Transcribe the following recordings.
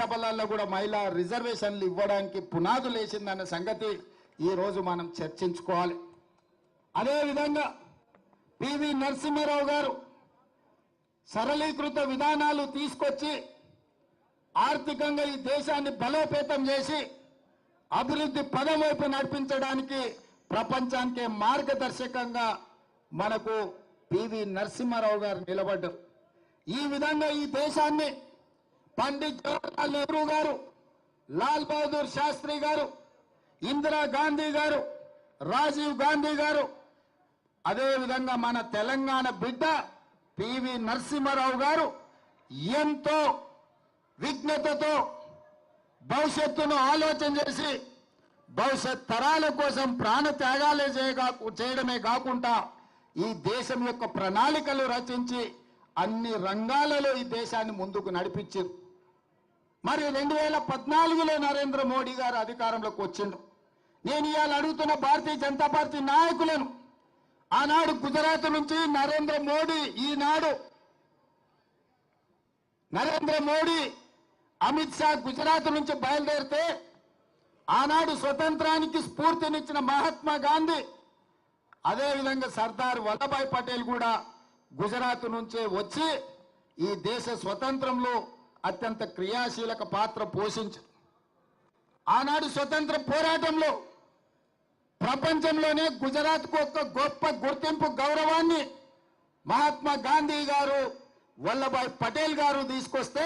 సభలలో కూడా మహిళా రిజర్వేషన్లు ఇవ్వడానికి పునాదులు వేసిందన్న సంగతి ఈరోజు మనం చర్చించుకోవాలి. అదేవిధంగా పివి నరసింహారావు గారు సరళీకృత విధానాలు తీసుకొచ్చి ఆర్థికంగా ఈ దేశాన్ని బలోపేతం చేసి అభివృద్ధి పదం వైపు నడిపించడానికి ప్రపంచానికే మార్గదర్శకంగా మనకు పివి నరసింహారావు గారు నిలబడ్డారు. ఈ విధంగా ఈ దేశాన్ని పండిత్ జవహర్లాల్ నెహ్రూ గారు లాల్ బహదూర్ శాస్త్రి గారు ఇందిరా గాంధీ గారు రాజీవ్ గాంధీ గారు అదేవిధంగా మన తెలంగాణ బిడ్డ పివి నరసింహారావు గారు ఎంతో విఘ్నతతో భవిష్యత్తును ఆలోచన చేసి భవిష్యత్ తరాల కోసం ప్రాణ త్యాగాలే చేయగా చేయడమే కాకుండా ఈ దేశం యొక్క ప్రణాళికలు రచించి అన్ని రంగాలలో ఈ దేశాన్ని ముందుకు నడిపించారు. మరి రెండు వేల పద్నాలుగులో నరేంద్ర మోడీ గారు అధికారంలోకి వచ్చిండు నేను ఇవాళ అడుగుతున్న భారతీయ జనతా పార్టీ నాయకులను ఆనాడు గుజరాత్ నుంచి నరేంద్ర మోడీ ఈనాడు నరేంద్ర మోడీ అమిత్ షా గుజరాత్ నుంచి బయలుదేరితే ఆనాడు స్వతంత్రానికి స్ఫూర్తినిచ్చిన మహాత్మా గాంధీ అదేవిధంగా సర్దార్ వల్లభాయ్ పటేల్ కూడా గుజరాత్ నుంచే వచ్చి ఈ దేశ స్వతంత్రంలో అత్యంత క్రియాశీలక పాత్ర పోషించారు ఆనాడు స్వతంత్ర పోరాటంలో ప్రపంచంలోనే గుజరాత్కు ఒక గొప్ప గుర్తింపు గౌరవాన్ని మహాత్మా గాంధీ గారు వల్లభాయ్ పటేల్ గారు తీసుకొస్తే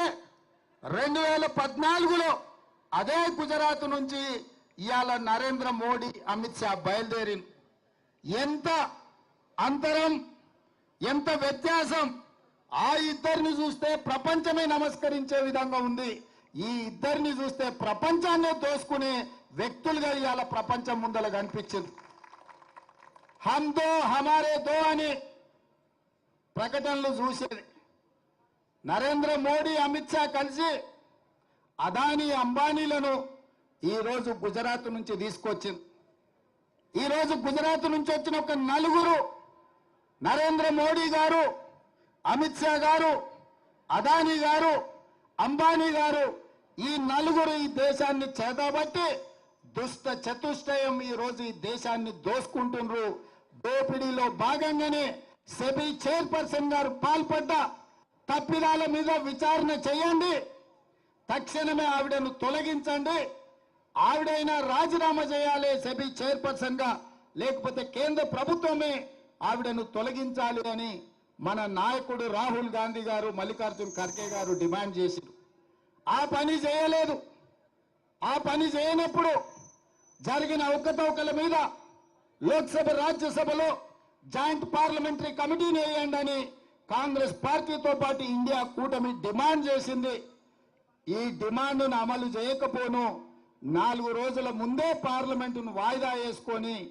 రెండు వేల పద్నాలుగులో అదే గుజరాత్ నుంచి ఇవాళ నరేంద్ర మోడీ అమిత్ షా బయలుదేరి ఎంత అంతరం ఎంత వ్యత్యాసం ఆ ఇద్దరిని చూస్తే ప్రపంచమే నమస్కరించే విధంగా ఉంది. ఈ ఇద్దరిని చూస్తే ప్రపంచాన్ని దోసుకునే వ్యక్తులుగా ఇవాళ ప్రపంచం ముందర కనిపించింది. హమ్ దో హమారే దో అని ప్రకటనలు చూసేది. నరేంద్ర మోడీ అమిత్ షా కలిసి అదానీ అంబానీలను ఈరోజు గుజరాత్ నుంచి తీసుకొచ్చింది. ఈరోజు గుజరాత్ నుంచి వచ్చిన ఒక నలుగురు నరేంద్ర మోడీ గారు అమిత్ షా గారు అదానీ గారు అంబానీ గారు ఈ నలుగురు ఈ దేశాన్ని చేతబట్టి దుష్ట చతుష్టయం ఈ రోజు ఈ దేశాన్ని దోసుకుంటున్నారు దోపిడీలో భాగంగానే సెబీ చైర్పర్సన్ గారు పాల్పడ్డ తప్పిదాల మీద విచారణ చేయండి. తక్షణమే ఆవిడను తొలగించండి. ఆవిడైనా రాజీనామా చేయాలి సెబీ చైర్పర్సన్గా లేకపోతే కేంద్ర ప్రభుత్వమే ఆవిడను తొలగించాలి అని మన నాయకుడు రాహుల్ గాంధీ గారు మల్లికార్జున్ ఖర్గే గారు డిమాండ్ చేశారు. ఆ పని చేయలేదు. ఆ పని చేయనప్పుడు జరిగిన ఒక్కతవకల మీద లోక్సభ రాజ్యసభలో జాయింట్ పార్లమెంటరీ కమిటీని వేయండి అని కాంగ్రెస్ పార్టీతో పాటు ఇండియా కూటమి డిమాండ్ చేసింది. ఈ డిమాండ్ను అమలు చేయకపోను. నాలుగు రోజుల ముందే పార్లమెంటును వాయిదా వేసుకొని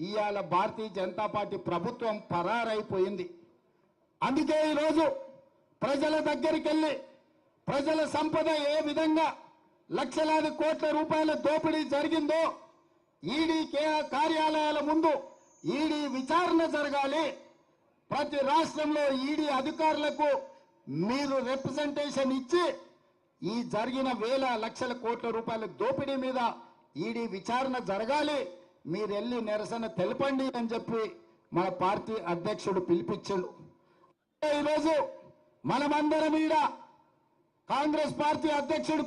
ఇవాళ భారతీయ జనతా పార్టీ ప్రభుత్వం పరారైపోయింది. అందుకే ఈరోజు ప్రజల దగ్గరికి వెళ్ళి ప్రజల సంపద ఏ విధంగా లక్షలాది కోట్ల రూపాయల దోపిడీ జరిగిందో ఈడీ కే- కార్యాలయాల ముందు ఈడీ విచారణ జరగాలి. ప్రతి రాష్ట్రంలో ఈడీ అధికారులకు మీరు రిప్రజెంటేషన్ ఇచ్చి ఈ జరిగిన వేల లక్షల కోట్ల రూపాయల దోపిడీ మీద ఈడీ విచారణ జరగాలి. మీరు వెళ్ళి నిరసన తెలపండి అని చెప్పి మన పార్టీ అధ్యక్షుడు పిలిపించాడు. ఈరోజు మనమందరం మీద కాంగ్రెస్ పార్టీ అధ్యక్షుడు